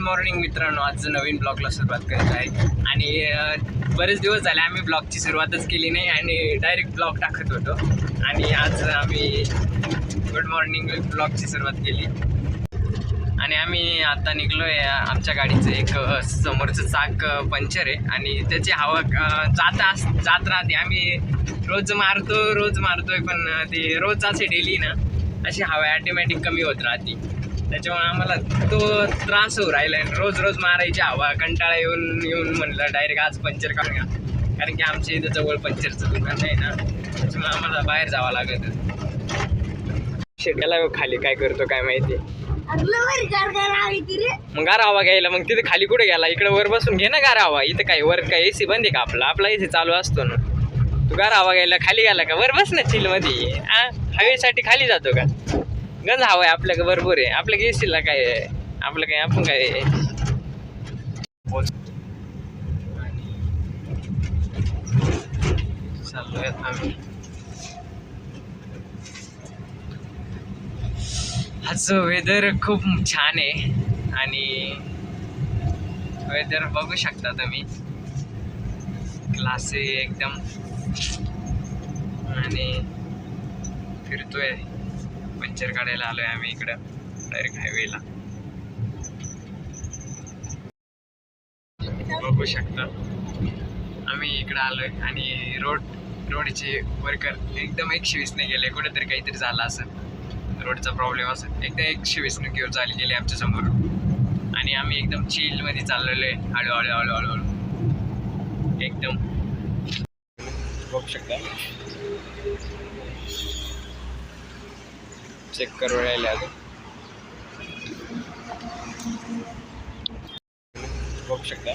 Morning मित्रांनो. आज नवीन ब्लॉगला सुरुवात करत आहे. आणि बरेच दिवस झाले आम्ही ब्लॉगची सुरुवातच केली नाही आणि डायरेक्ट ब्लॉग टाकत होतो. आणि आज आम्ही गुड मॉर्निंग ब्लॉगची सुरुवात केली. आणि आम्ही आता निघलो आहे आमच्या गाडीचं एक समोरचं चाक पंक्चर आहे. आणि त्याची हवा जात अस जात राहते. आम्ही रोज मारतो रोज मारतोय पण ते रोज असे डेली ना अशी हवा ॲटोमॅटिक कमी होत राहते. त्याच्यामुळे आम्हाला तो त्रास होऊ राहिला रोज रोज मारायची हवा कंटाळा येऊन येऊन म्हणलं डायरेक्ट आज पंक्चर काढून घ्या. कारण की आमच्या इथं जवळ पंक्चरचं दुकान आहे ना त्याच्यामुळे आम्हाला बाहेर जावं लागत शेट्याला खाली काय करतो काय माहिती? मग गारा हवा घ्यायला मग तिथे खाली कुठे गेला? इकडे वर बसून घे ना गारा हवा. इथं काय वर काय एसी बंद आहे का आपला? आपला एसी चालू असतो ना. तू गारा हवा घ्यायला खाली गेला का? वर बस ना चिलमध्ये. हवेसाठी खाली जातो का? गंज हवा आहे आपल्या भरपूर आहे. आपल्या एसीला काय? आपलं काय आपण काय? आहे? आज वेदर खूप छान आहे. आणि वेदर बघू शकता तुम्ही. क्लास आहे एकदम. आणि फिरतोय. पिक्चर काढायला आलोय आम्ही इकडं डायरेक्ट हायवेला बघू शकता. आम्ही इकडं आलोय आणि रोड रोडचे वर्कर एकदम एकशे वीसने गेले. कुठेतरी काहीतरी झालं असं रोडचा प्रॉब्लेम असेल. एकदम एकशे वीसने घेऊन चालली गेली आमच्यासमोर. आणि आम्ही एकदम चिलमध्ये चाललेलो आहे हळू हळूहळू हळू एकदम. बघू शकता. चेक करू राहिले अजून. बघू शकता.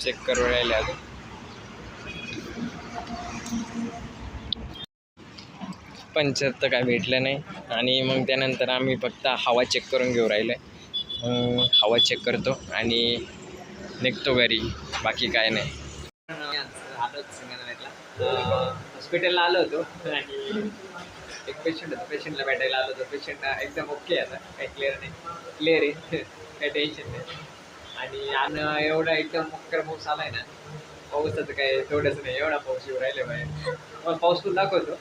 चेक करू राहिले अजून. पंचर तर काय भेटलं नाही. आणि मग त्यानंतर आम्ही फक्त हवा चेक करून घेऊ राहिलं. आहे हवा चेक करतो आणि निघतो घरी. बाकी काय नाही. हॉस्पिटलला आलो होतो आणि एक पेशंट होता. पेशंटला भेटायला आलो होतो. पेशंट एकदम ओके आता. काही क्लिअर नाही. क्लिअर आहे. काही टेन्शन नाही. आणि आणि एवढा एकदम मक्कर पाऊस आलाय ना पाऊसाचं काय थोडंच नाही. एवढा पाऊस येऊ राहिले बाहेर. मग पाऊस पण दाखवतो.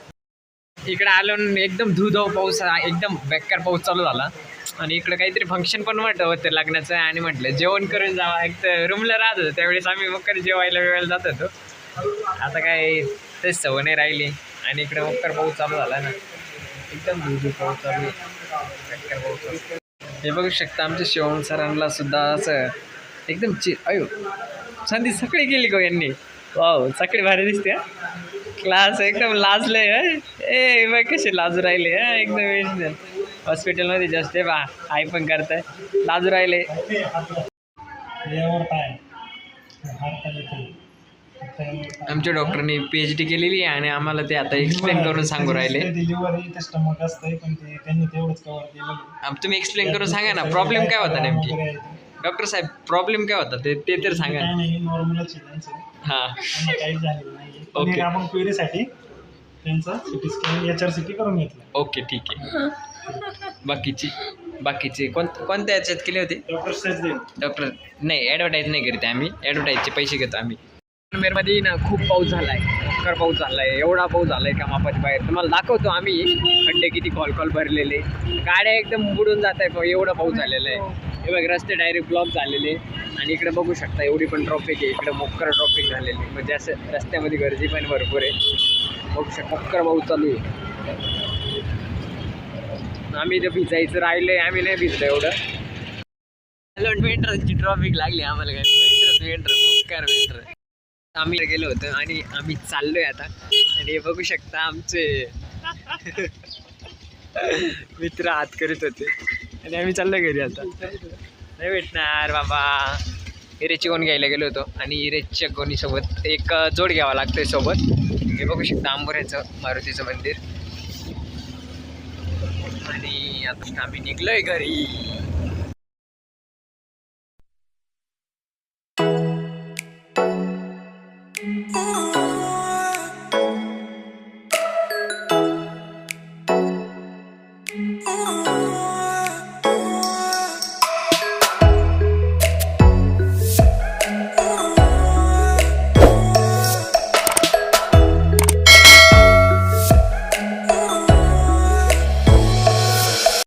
इकडे आलो एकदम धुधव पाऊस एकदम बेकार पाऊस चालू झाला. आणि इकडे काहीतरी फंक्शन पण म्हटलं होतं लग्नाचं. आणि म्हटलं जेवण करून जावा. एक तर रूमला राहत होतो. त्यावेळेस आम्ही मकर जेवायला वेळेला जात होतो. आता काय तेच सवय नाही राहिली. आणि इकडे मक्कर पाऊस चालू झाला ना. एकदम धुधू पाऊस चालू मक्कर पाऊस हे बघू शकता आमच्या शिवम सरांना सुद्धा असं एकदम चि अयो संधी सकाळी गेली गो हो यांनी? वाव सकाळी भारी दिसते क्लास एकदम लाजले ए बाय कसे लाजू राहिले हं, एकदम हॉस्पिटलमध्ये जास्त आहे बा आई पण करताय. लाजू राहिले. आमच्या डॉक्टरनी पी एच डी केलेली आहे आणि आम्हाला ते आता एक्सप्लेन करून सांगू राहिले. डिलिव्हरी ते स्टमक असतंय पण ते त्यांनी तेवढंच कव्हर केलेलं आम- तुम्ही एक्सप्लेन करून सांगा ना प्रॉब्लेम काय होता नेमकी? डॉक्टर साहेब प्रॉब्लेम काय होता? ते ते तर सांगा काय ना. नाही नॉर्मलच आहे त्यांचं हां. त्यांना काहीच झालेलं नाही पण Okay. एक आपण क्वेरीसाठी त्यांचा CT scan H R C T करून घेतला. ओके ठीक आहे. बाकीची बाकीचे कोण कोणत्या याच्यात केले होते? डॉक्टर डॉक्टर नाही ॲडव्हर्टाईज नाही करीत आम्ही. ॲडव्हर्टाईजचे पैसे घेतो आम्ही. मध्ये ना खूप पाऊस झाला आहे भयंकर पाऊस झाला आहे एवढा पाऊस झाला आहे का मापाच्या बाहेर. तुम्हाला दाखवतो आम्ही. खड्डे किती कॉल कॉल भरलेले. गाड्या एकदम बुडून जात आहे एवढा पाऊस झालेला आहे. हे बघ रस्ते डायरेक्ट ब्लॉक झालेले. आणि इकडे बघू शकता एवढी पण ट्रॉफिक आहे. इकडे मोक्कर ट्रॉफिक झालेली. आहे. म्हणजे असं रस्त्यामध्ये गर्दी पण भरपूर आहे. बघू शकता मोक्कर पाऊस चालू आहे. आम्ही इथं भिजायचं राहिलंय. आम्ही नाही भिजलं एवढं. हॅलो ट्रॉफिक लागली आम्हाला. काय मेंढर मेंढर मोक्कार मेंढर आम्ही गेलो होतो आणि आम्ही चाललोय आता. आणि हे बघू शकता आमचे मित्र हात करीत होते. आणि आम्ही चाललो घरी आता. नाही भेटणार बाबा. इरेची कोण घ्यायला गेलो होतो आणि इरेच्या कोणीसोबत एक जोड घ्यावा लागतोय सोबत. हे बघू शकता आंबोऱ्याचं मारुतीचं मंदिर. आणि आता आम्ही निघलोय घरी.